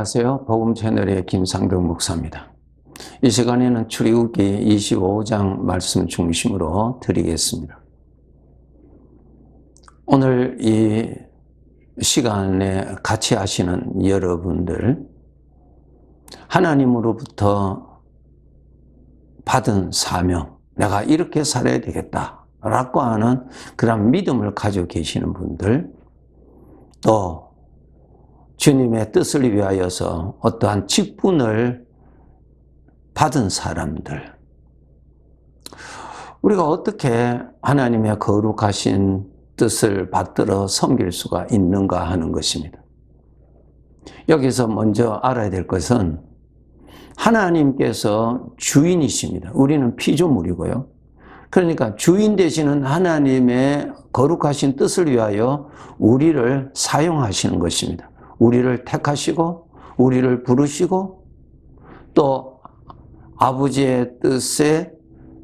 안녕하세요. 복음 채널의 김상덕 목사입니다. 이 시간에는 출애굽기 25장 말씀 중심으로 드리겠습니다. 오늘 이 시간에 같이 하시는 여러분들 하나님으로부터 받은 사명 내가 이렇게 살아야 되겠다 라고 하는 그런 믿음을 가지고 계시는 분들 또 주님의 뜻을 위하여서 어떠한 직분을 받은 사람들. 우리가 어떻게 하나님의 거룩하신 뜻을 받들어 섬길 수가 있는가 하는 것입니다. 여기서 먼저 알아야 될 것은 하나님께서 주인이십니다. 우리는 피조물이고요. 그러니까 주인 되시는 하나님의 거룩하신 뜻을 위하여 우리를 사용하시는 것입니다. 우리를 택하시고 우리를 부르시고 또 아버지의 뜻에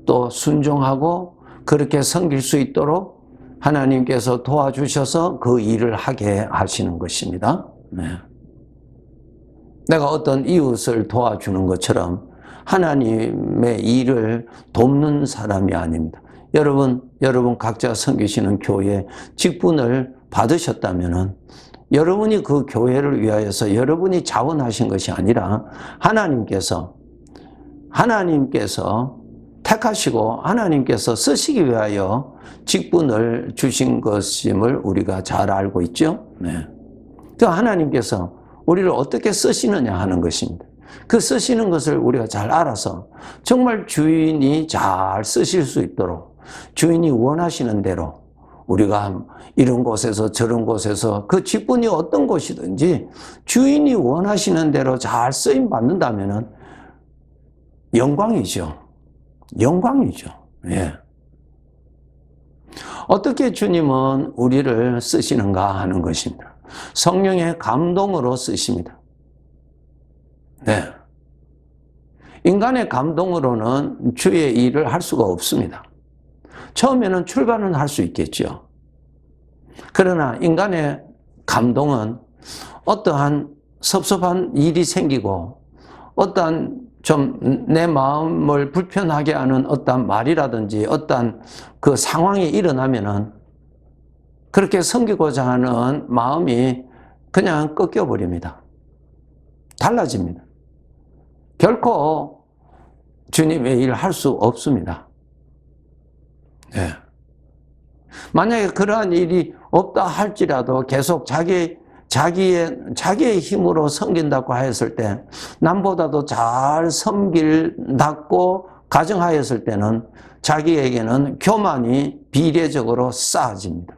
또 순종하고 그렇게 섬길 수 있도록 하나님께서 도와주셔서 그 일을 하게 하시는 것입니다. 네. 내가 어떤 이웃을 도와주는 것처럼 하나님의 일을 돕는 사람이 아닙니다. 여러분, 여러분 각자 섬기시는 교회 직분을 받으셨다면 여러분이 그 교회를 위하여서 여러분이 자원하신 것이 아니라 하나님께서 하나님께서 택하시고 하나님께서 쓰시기 위하여 직분을 주신 것임을 우리가 잘 알고 있죠. 네. 그 하나님께서 우리를 어떻게 쓰시느냐 하는 것입니다. 그 쓰시는 것을 우리가 잘 알아서 정말 주인이 잘 쓰실 수 있도록 주인이 원하시는 대로 우리가 이런 곳에서 저런 곳에서 그 직분이 어떤 곳이든지 주인이 원하시는 대로 잘 쓰임 받는다면 영광이죠. 영광이죠. 예. 어떻게 주님은 우리를 쓰시는가 하는 것입니다. 성령의 감동으로 쓰십니다. 네. 인간의 감동으로는 주의 일을 할 수가 없습니다. 처음에는 출발은 할 수 있겠죠. 그러나 인간의 감동은 어떠한 섭섭한 일이 생기고 어떠한 좀 내 마음을 불편하게 하는 어떠한 말이라든지 어떠한 그 상황이 일어나면은 그렇게 섬기고자 하는 마음이 그냥 꺾여버립니다. 달라집니다. 결코 주님의 일을 할수 없습니다. 네. 만약에 그러한 일이 없다 할지라도 계속 자기, 자기의, 자기의 힘으로 섬긴다고 하였을 때, 남보다도 잘 섬길다고 가정하였을 때는 자기에게는 교만이 비례적으로 쌓아집니다.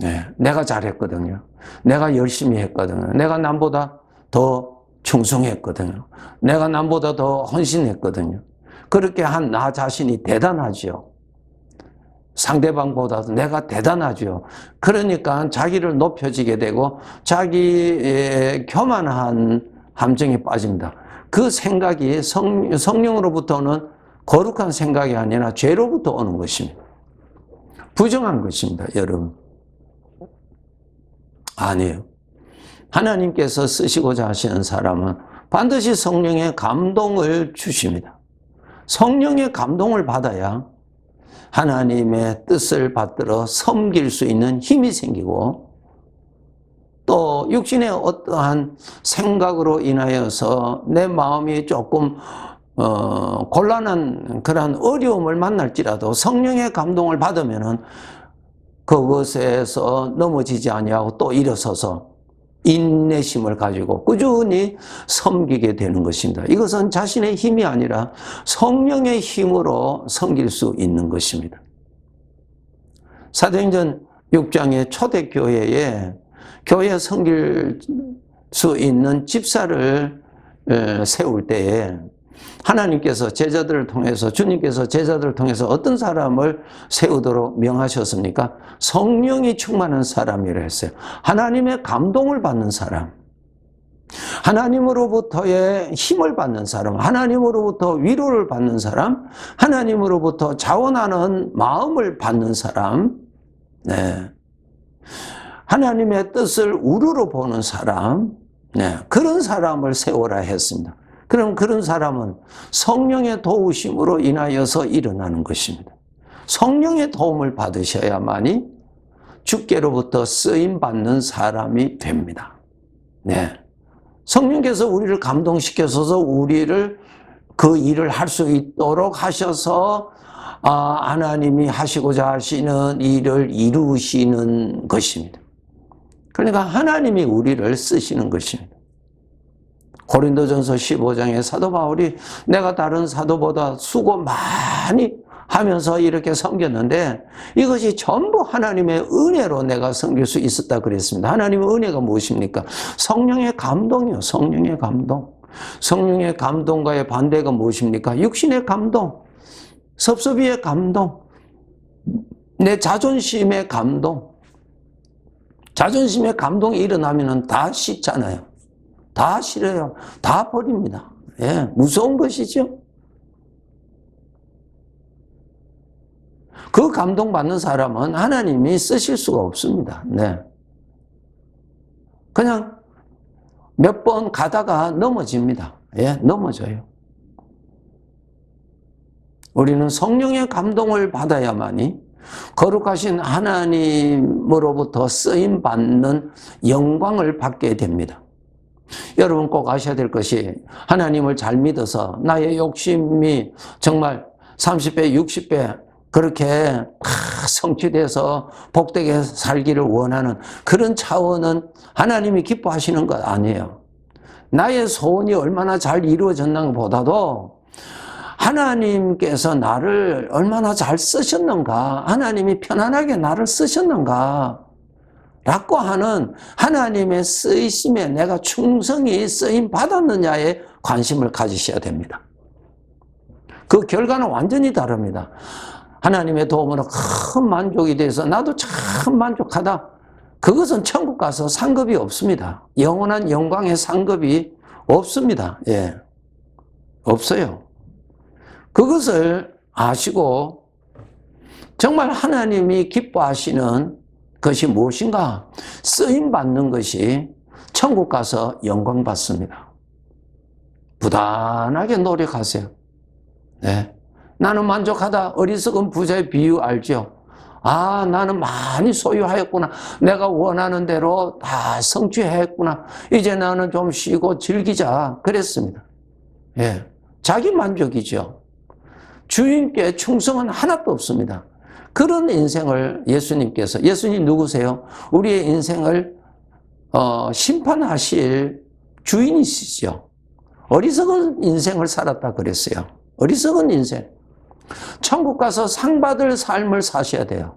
네, 내가 잘했거든요. 내가 열심히 했거든요. 내가 남보다 더 충성했거든요. 내가 남보다 더 헌신했거든요. 그렇게 한 나 자신이 대단하죠. 상대방보다도 내가 대단하죠. 그러니까 자기를 높여지게 되고 자기의 교만한 함정에 빠집니다. 그 생각이 성, 성령으로부터는 거룩한 생각이 아니라 죄로부터 오는 것입니다. 부정한 것입니다, 여러분. 아니에요. 하나님께서 쓰시고자 하시는 사람은 반드시 성령의 감동을 주십니다. 성령의 감동을 받아야 하나님의 뜻을 받들어 섬길 수 있는 힘이 생기고 또 육신의 어떠한 생각으로 인하여서 내 마음이 조금 어, 곤란한 그러한 어려움을 만날지라도 성령의 감동을 받으면은 그것에서 넘어지지 아니하고 또 일어서서 인내심을 가지고 꾸준히 섬기게 되는 것입니다. 이것은 자신의 힘이 아니라 성령의 힘으로 섬길 수 있는 것입니다. 사도행전 6장의 초대교회에 교회 섬길 수 있는 집사를 세울 때에 하나님께서 제자들을 통해서 주님께서 제자들을 통해서 어떤 사람을 세우도록 명하셨습니까? 성령이 충만한 사람이라 했어요. 하나님의 감동을 받는 사람. 하나님으로부터의 힘을 받는 사람, 하나님으로부터 위로를 받는 사람, 하나님으로부터 자원하는 마음을 받는 사람, 네. 하나님의 뜻을 우르르 보는 사람, 네, 그런 사람을 세워라 했습니다. 그럼 그런 사람은 성령의 도우심으로 인하여서 일어나는 것입니다. 성령의 도움을 받으셔야만이 주께로부터 쓰임 받는 사람이 됩니다. 네. 성령께서 우리를 감동시켜서 우리를 그 일을 할 수 있도록 하셔서 아, 하나님이 하시고자 하시는 일을 이루시는 것입니다. 그러니까 하나님이 우리를 쓰시는 것입니다. 고린도전서 15장에 사도 바울이 내가 다른 사도보다 수고 많이 하면서 이렇게 섬겼는데 이것이 전부 하나님의 은혜로 내가 섬길 수 있었다 그랬습니다. 하나님의 은혜가 무엇입니까? 성령의 감동이요. 성령의 감동. 성령의 감동과의 반대가 무엇입니까? 육신의 감동. 섭섭이의 감동. 내 자존심의 감동. 자존심의 감동이 일어나면 다 씻잖아요. 다 싫어요. 다 버립니다. 예, 무서운 것이죠. 그 감동받는 사람은 하나님이 쓰실 수가 없습니다. 네. 그냥 몇 번 가다가 넘어집니다. 예, 넘어져요. 우리는 성령의 감동을 받아야만이 거룩하신 하나님으로부터 쓰임 받는 영광을 받게 됩니다. 여러분 꼭 아셔야 될 것이 하나님을 잘 믿어서 나의 욕심이 정말 30배, 60배 그렇게 성취돼서 복되게 살기를 원하는 그런 차원은 하나님이 기뻐하시는 것 아니에요. 나의 소원이 얼마나 잘 이루어졌는 것보다도 하나님께서 나를 얼마나 잘 쓰셨는가, 하나님이 편안하게 나를 쓰셨는가, 라고 하는 하나님의 쓰이심에 내가 충성이 쓰임 받았느냐에 관심을 가지셔야 됩니다. 그 결과는 완전히 다릅니다. 하나님의 도움으로 큰 만족이 돼서 나도 참 만족하다. 그것은 천국 가서 상급이 없습니다. 영원한 영광의 상급이 없습니다. 예. 없어요. 그것을 아시고 정말 하나님이 기뻐하시는 것이 무엇인가? 쓰임 받는 것이 천국 가서 영광 받습니다. 부단하게 노력하세요. 네. 나는 만족하다. 어리석은 부자의 비유 알죠? 아, 나는 많이 소유하였구나. 내가 원하는 대로 다 성취했구나. 이제 나는 좀 쉬고 즐기자. 그랬습니다. 예. 자기 만족이죠. 주인께 충성은 하나도 없습니다. 그런 인생을 예수님께서, 예수님 누구세요? 우리의 인생을, 어, 심판하실 주인이시죠. 어리석은 인생을 살았다 그랬어요. 어리석은 인생. 천국 가서 상 받을 삶을 사셔야 돼요.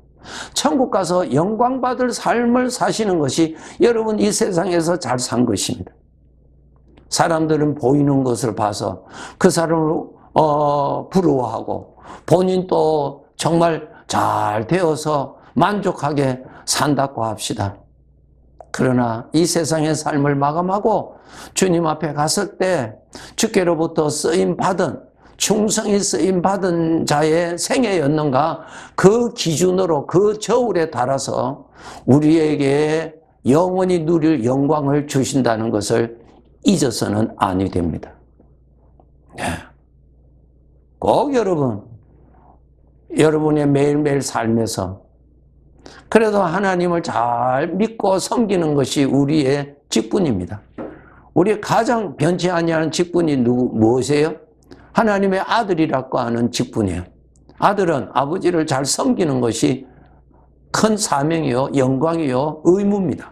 천국 가서 영광 받을 삶을 사시는 것이 여러분 이 세상에서 잘 산 것입니다. 사람들은 보이는 것을 봐서 그 사람을 어, 부러워하고 본인도 정말 잘 되어서 만족하게 산다고 합시다. 그러나 이 세상의 삶을 마감하고 주님 앞에 갔을 때 주께로부터 쓰임 받은 충성이 쓰임 받은 자의 생애였는가 그 기준으로 그 저울에 따라서 우리에게 영원히 누릴 영광을 주신다는 것을 잊어서는 아니 됩니다. 네. 꼭 여러분, 여러분의 매일매일 삶에서 그래도 하나님을 잘 믿고 섬기는 것이 우리의 직분입니다. 우리 가장 변치 아니하는 직분이 누구 무엇이에요? 하나님의 아들이라고 하는 직분이에요. 아들은 아버지를 잘 섬기는 것이 큰 사명이요, 영광이요, 의무입니다.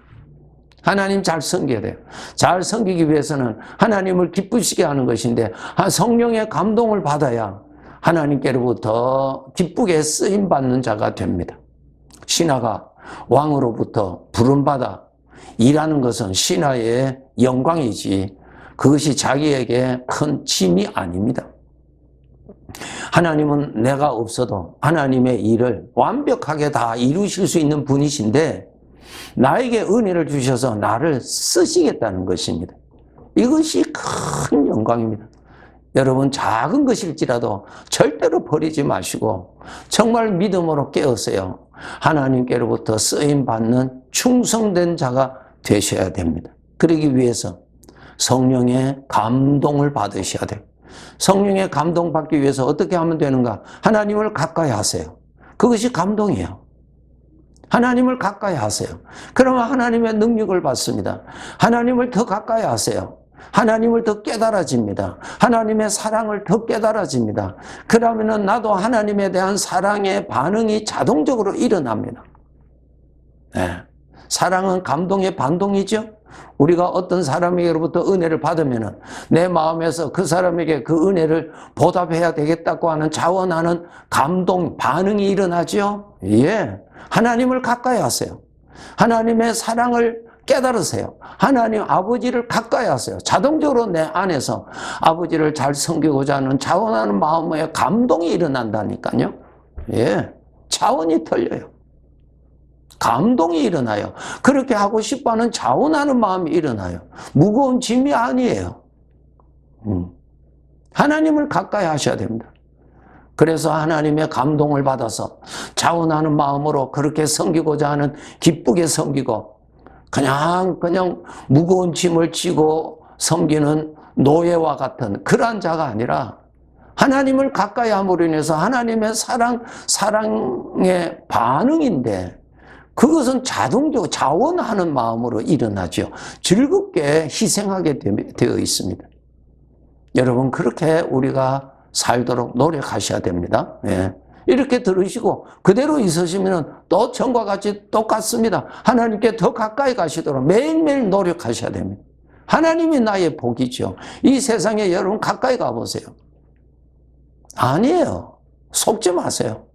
하나님 잘 섬겨야 돼요. 잘 섬기기 위해서는 하나님을 기쁘시게 하는 것인데 성령의 감동을 받아야 하나님께로부터 기쁘게 쓰임 받는 자가 됩니다. 신하가 왕으로부터 부름받아 일하는 것은 신하의 영광이지 그것이 자기에게 큰 짐이 아닙니다. 하나님은 내가 없어도 하나님의 일을 완벽하게 다 이루실 수 있는 분이신데 나에게 은혜를 주셔서 나를 쓰시겠다는 것입니다. 이것이 큰 영광입니다. 여러분 작은 것일지라도 절대로 버리지 마시고 정말 믿음으로 깨었어요. 하나님께로부터 쓰임 받는 충성된 자가 되셔야 됩니다. 그러기 위해서 성령의 감동을 받으셔야 돼요. 성령의 감동 받기 위해서 어떻게 하면 되는가? 하나님을 가까이 하세요. 그것이 감동이에요. 하나님을 가까이 하세요. 그러면 하나님의 능력을 받습니다. 하나님을 더 가까이 하세요. 하나님을 더 깨달아집니다. 하나님의 사랑을 더 깨달아집니다. 그러면은 나도 하나님에 대한 사랑의 반응이 자동적으로 일어납니다. 네. 사랑은 감동의 반동이죠. 우리가 어떤 사람에게로부터 은혜를 받으면은 내 마음에서 그 사람에게 그 은혜를 보답해야 되겠다고 하는 자원하는 감동, 반응이 일어나죠. 예. 하나님을 가까이 하세요. 하나님의 사랑을 깨달으세요. 하나님 아버지를 가까이 하세요. 자동적으로 내 안에서 아버지를 잘 섬기고자 하는 자원하는 마음의 감동이 일어난다니까요. 예. 자원이 털려요. 감동이 일어나요. 그렇게 하고 싶어 하는 자원하는 마음이 일어나요. 무거운 짐이 아니에요. 음. 하나님을 가까이 하셔야 됩니다. 그래서 하나님의 감동을 받아서 자원하는 마음으로 그렇게 섬기고자 하는 기쁘게 섬기고 그냥 그냥 무거운 짐을 지고 섬기는 노예와 같은 그러한 자가 아니라 하나님을 가까이 함으로 인해서 하나님의 사랑 사랑의 반응인데 그것은 자동적으로 자원하는 마음으로 일어나죠. 즐겁게 희생하게 되어 있습니다. 여러분 그렇게 우리가 살도록 노력하셔야 됩니다. 예. 이렇게 들으시고 그대로 있으시면 또 전과 같이 똑같습니다. 하나님께 더 가까이 가시도록 매일매일 노력하셔야 됩니다. 하나님이 나의 복이죠. 이 세상에 여러분 가까이 가보세요. 아니에요. 속지 마세요.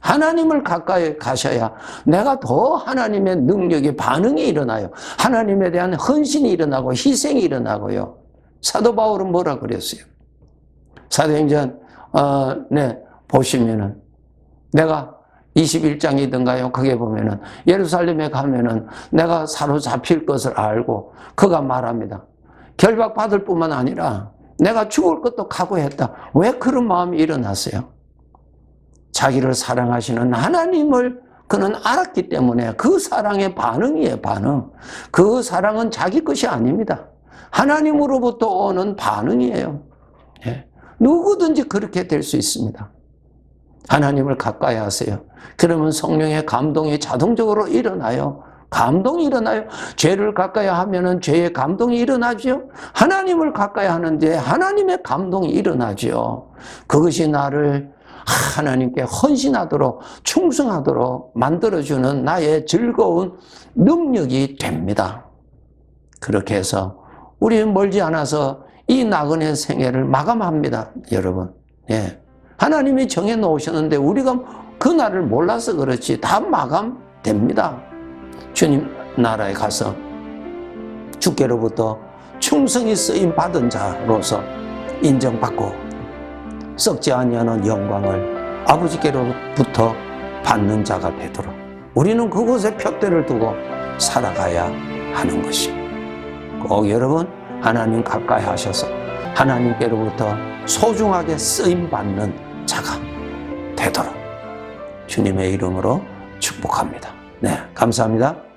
하나님을 가까이 가셔야 내가 더 하나님의 능력이 반응이 일어나요. 하나님에 대한 헌신이 일어나고 희생이 일어나고요. 사도 바울은 뭐라 그랬어요? 사도행전 어, 네, 보시면은 내가 21장이든가요. 거기에 보면은 예루살렘에 가면은 내가 사로잡힐 것을 알고 그가 말합니다. 결박받을 뿐만 아니라 내가 죽을 것도 각오했다. 왜 그런 마음이 일어났어요? 자기를 사랑하시는 하나님을 그는 알았기 때문에 그 사랑의 반응이에요, 반응. 그 사랑은 자기 것이 아닙니다. 하나님으로부터 오는 반응이에요. 예. 누구든지 그렇게 될 수 있습니다. 하나님을 가까이 하세요. 그러면 성령의 감동이 자동적으로 일어나요. 감동이 일어나요. 죄를 가까이 하면은 죄의 감동이 일어나죠. 하나님을 가까이 하는데 하나님의 감동이 일어나죠. 그것이 나를 하나님께 헌신하도록 충성하도록 만들어주는 나의 즐거운 능력이 됩니다. 그렇게 해서 우리 멀지 않아서 이 나그네 생애를 마감합니다. 여러분. 예. 하나님이 정해 놓으셨는데 우리가 그 날을 몰라서 그렇지 다 마감됩니다. 주님 나라에 가서 주께로부터 충성이 쓰임 받은 자로서 인정받고 썩지 아니하는 영광을 아버지께로부터 받는 자가 되도록 우리는 그곳에 표대를 두고 살아가야 하는 것입니다. 꼭 여러분 하나님 가까이 하셔서 하나님께로부터 소중하게 쓰임 받는 자가 되도록 주님의 이름으로 축복합니다. 네, 감사합니다.